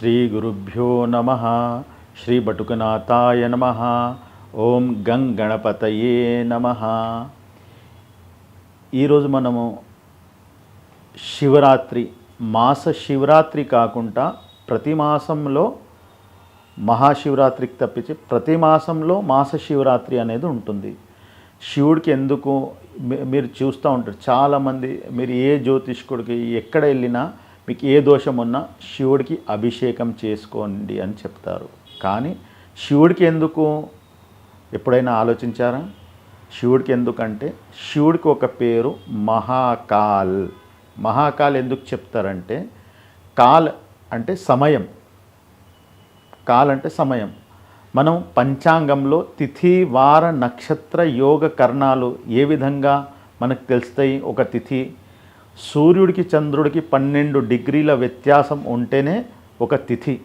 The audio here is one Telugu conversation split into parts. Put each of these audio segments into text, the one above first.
శ్రీ గురుభ్యో నమ. శ్రీ బటుకనాథాయ నమ. ఓం గం గణపతయే నమ. ఈరోజు మనము శివరాత్రి మాస శివరాత్రి కాకుండా ప్రతి మాసంలో మహాశివరాత్రికి తప్పించి ప్రతి మాసంలో మాస శివరాత్రి అనేది ఉంటుంది. శివుడికి ఎందుకు మీరు చూస్తూ ఉంటారు. చాలామంది మీరు ఏ జ్యోతిష్కుడికి ఎక్కడ వెళ్ళినా మీకు ఏ దోషం ఉన్నా శివుడికి అభిషేకం చేసుకోండి అని చెప్తారు. కానీ శివుడికి ఎందుకు? ఎప్పుడైనా ఆలోచించారా? శివుడికి ఎందుకంటే శివుడికి ఒక పేరు మహాకాల్. మహాకాల్ ఎందుకు చెప్తారంటే కాల్ అంటే సమయం. కాల్ అంటే సమయం. మనం పంచాంగంలో తిథి వార నక్షత్ర యోగ కర్ణాలు ఏ విధంగా మనకు తెలుస్తాయి? ఒక తిథి సూర్యుడికి చంద్రుడికి పన్నెండు డిగ్రీల వ్యత్యాసం ఉంటేనే ఒక తిథి.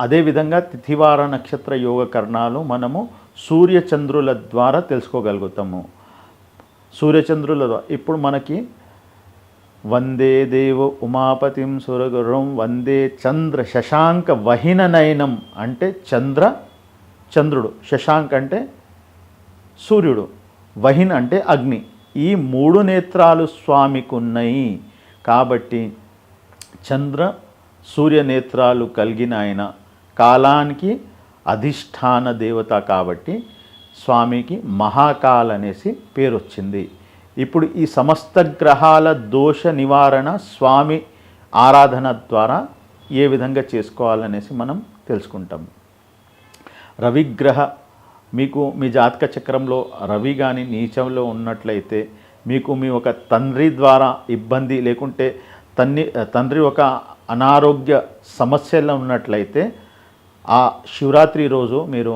అదేవిధంగా తిథివార నక్షత్ర యోగ కర్ణాలు మనము సూర్యచంద్రుల ద్వారా తెలుసుకోగలుగుతాము. సూర్యచంద్రుల ద్వారా ఇప్పుడు మనకి వందే దేవ ఉమాపతిం సురగురం వందే చంద్ర శశాంక వహిననయనం అంటే చంద్ర చంద్రుడు. శశాంక్ అంటే సూర్యుడు. వహిన్ అంటే అగ్ని. ఈ మూడు నేత్రాలు స్వామికి ఉన్నాయి కాబట్టి చంద్ర సూర్య నేత్రాలు కలిగిన ఆయన కాలానికి అధిష్టాన దేవత కాబట్టి స్వామికి మహాకాల్ అనేసి పేరు వచ్చింది ఇప్పుడు ఈ సమస్త గ్రహాల దోష నివారణ స్వామి ఆరాధన ద్వారా ఏ విధంగా చేసుకోవాలనేసి మనం తెలుసుకుంటాం. రవిగ్రహ మీకు మీ జాతక చక్రంలో రవి కానీ నీచంలో ఉన్నట్లయితే మీకు మీ ఒక తండ్రి ద్వారా ఇబ్బంది లేకుంటే తన్ని తండ్రి ఒక అనారోగ్య సమస్యలో ఉన్నట్లయితే ఆ శివరాత్రి రోజు మీరు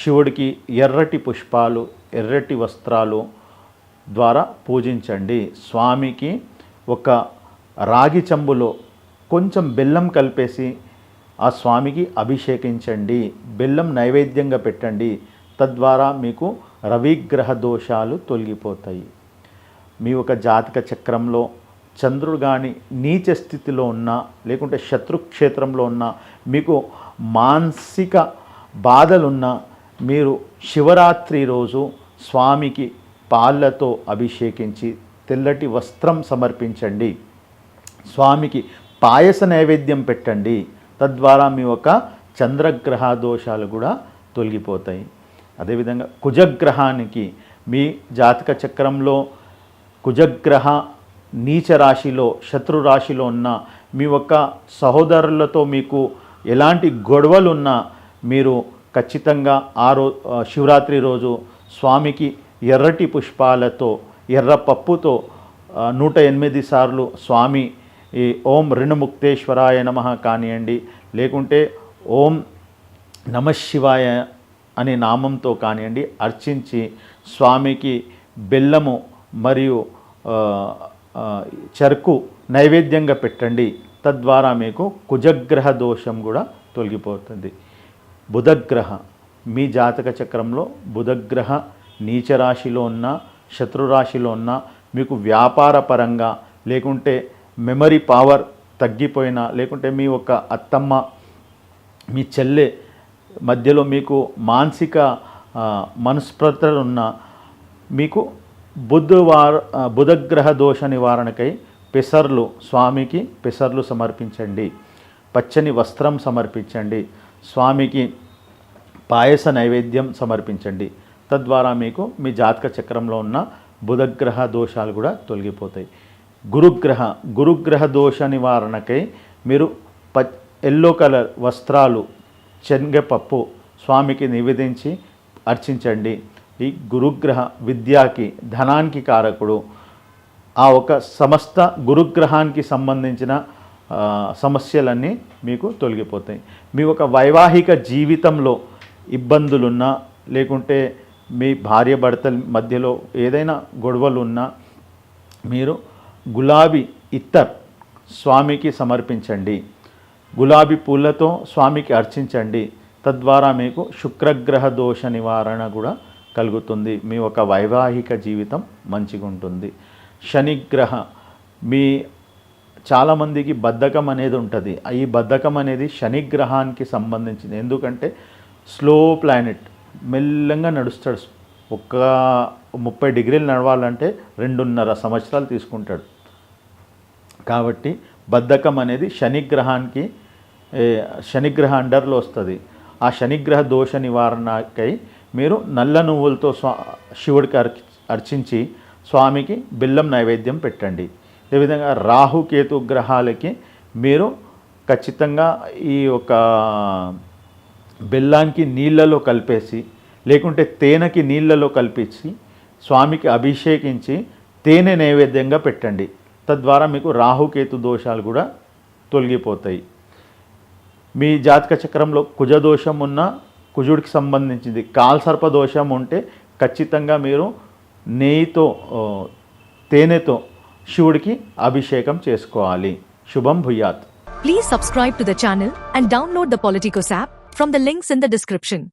శివుడికి ఎర్రటి పుష్పాలు ఎర్రటి వస్త్రాలు ద్వారా పూజించండి. స్వామికి ఒక రాగి చెంబులో కొంచెం బెల్లం కలిపేసి ఆ స్వామికి అభిషేకించండి బెల్లం నైవేద్యంగా పెట్టండి తద్వారా మీకు రవిగ్రహ దోషాలు తొలగిపోతాయి. మీ ఒక జాతక చక్రంలో చంద్రుడు కానీ నీచ స్థితిలో ఉన్నా లేకుంటే శత్రుక్షేత్రంలో ఉన్నా మీకు మానసిక బాధలున్నా మీరు శివరాత్రి రోజు స్వామికి పాళ్ళతో అభిషేకించి తెల్లటి వస్త్రం సమర్పించండి. స్వామికి పాయస నైవేద్యం పెట్టండి. తద్వారా మీ యొక్క చంద్రగ్రహ దోషాలు కూడా తొలగిపోతాయి. అదేవిధంగా కుజగ్రహానికి మీ జాతక చక్రంలో కుజగ్రహ నీచ రాశిలో శత్రు రాశిలో ఉన్న మీ యొక్క సహోదరులతో మీకు ఎలాంటి గొడవలు ఉన్నా మీరు ఖచ్చితంగా ఆ రో శివరాత్రి రోజు స్వామికి ఎర్రటి పుష్పాలతో ఎర్ర పప్పుతో నూట ఎనిమిది సార్లు స్వామి ఈ ఓం రుణముక్తేశ్వరాయ నమ కానివ్వండి లేకుంటే ఓం నమశివాయ అనే నామంతో కానివ్వండి అర్చించి స్వామికి బెల్లము మరియు చెరుకు నైవేద్యంగా పెట్టండి. తద్వారా మీకు కుజగ్రహ దోషం కూడా తొలగిపోతుంది. బుధగ్రహ మీ జాతక చక్రంలో బుధగ్రహ నీచరాశిలో ఉన్న శత్రురాశిలో ఉన్న మీకు వ్యాపార పరంగా లేకుంటే మెమరీ పవర్ తగ్గిపోయినా లేకుంటే మీ ఒక అత్తమ్మ మీ చెల్లె మధ్యలో మీకు మానసిక ఆ, మనస్పర్ధలు ఉన్న మీకు బుధవార బుధగ్రహ దోష నివారణకై పెసర్లు స్వామికి పెసర్లు సమర్పించండి. పచ్చని వస్త్రం సమర్పించండి. స్వామికి పాయస నైవేద్యం సమర్పించండి. తద్వారా మీకు మీ జాతక చక్రంలో ఉన్న బుధగ్రహ దోషాలు కూడా తొలగిపోతాయి. గురుగ్రహ గురుగ్రహ దోష నివారణకై మీరు ప ఎల్లో కలర్ వస్త్రాలు శనగపప్పు స్వామికి నివేదించి అర్చించండి. ఈ గురుగ్రహ విద్యాకి ధనానికి కారకుడు. ఆ ఒక సమస్త గురుగ్రహానికి సంబంధించిన సమస్యలన్నీ మీకు తొలగిపోతాయి. మీ ఒక వైవాహిక జీవితంలో ఇబ్బందులున్నా లేకుంటే మీ భార్య భర్తల మధ్యలో ఏదైనా గొడవలు ఉన్నా మీరు గులాబీ ఇత్తర్ స్వామికి సమర్పించండి. గులాబీ పూలతో స్వామికి అర్చించండి. తద్వారా మీకు శుక్రగ్రహ దోష నివారణ కూడా కలుగుతుంది. మీ ఒక వైవాహిక జీవితం మంచిగా ఉంటుంది శనిగ్రహ మీ చాలామందికి బద్ధకం అనేది ఉంటుంది. ఈ బద్ధకం అనేది శనిగ్రహానికి సంబంధించింది. ఎందుకంటే స్లో ప్లానెట్ మెల్లంగా నడుస్తాడు. ఒక్క ముప్పై డిగ్రీలు నడవాలంటే రెండున్నర సంవత్సరాలు తీసుకుంటాడు. కాబట్టి బద్ధకం అనేది శనిగ్రహానికి శనిగ్రహ అండర్లో వస్తుంది. ఆ శనిగ్రహ దోష నివారణకై మీరు నల్ల నువ్వులతో స్వా శివుడికి అర్చి అర్చించి స్వామికి బెల్లం నైవేద్యం పెట్టండి. అదేవిధంగా రాహుకేతు గ్రహాలకి మీరు ఖచ్చితంగా ఈ యొక్క బెల్లానికి నీళ్ళలో కలిపేసి లేకుంటే తేనెకి నీళ్ళలో కలిపించి స్వామికి అభిషేకించి తేనె నైవేద్యంగా పెట్టండి. తద్వారా మీకు రాహుకేతు దోషాలు కూడా తొలగిపోతాయి. మీ జాతక చక్రంలో కుజ దోషం ఉన్న కుజుడికి సంబంధించింది కాల్సర్ప దోషం ఉంటే ఖచ్చితంగా మీరు నెయ్యితో తేనెతో శివుడికి అభిషేకం చేసుకోవాలి. శుభం భూయాత్. Please subscribe to the channel and download the Politicos app from the links in the description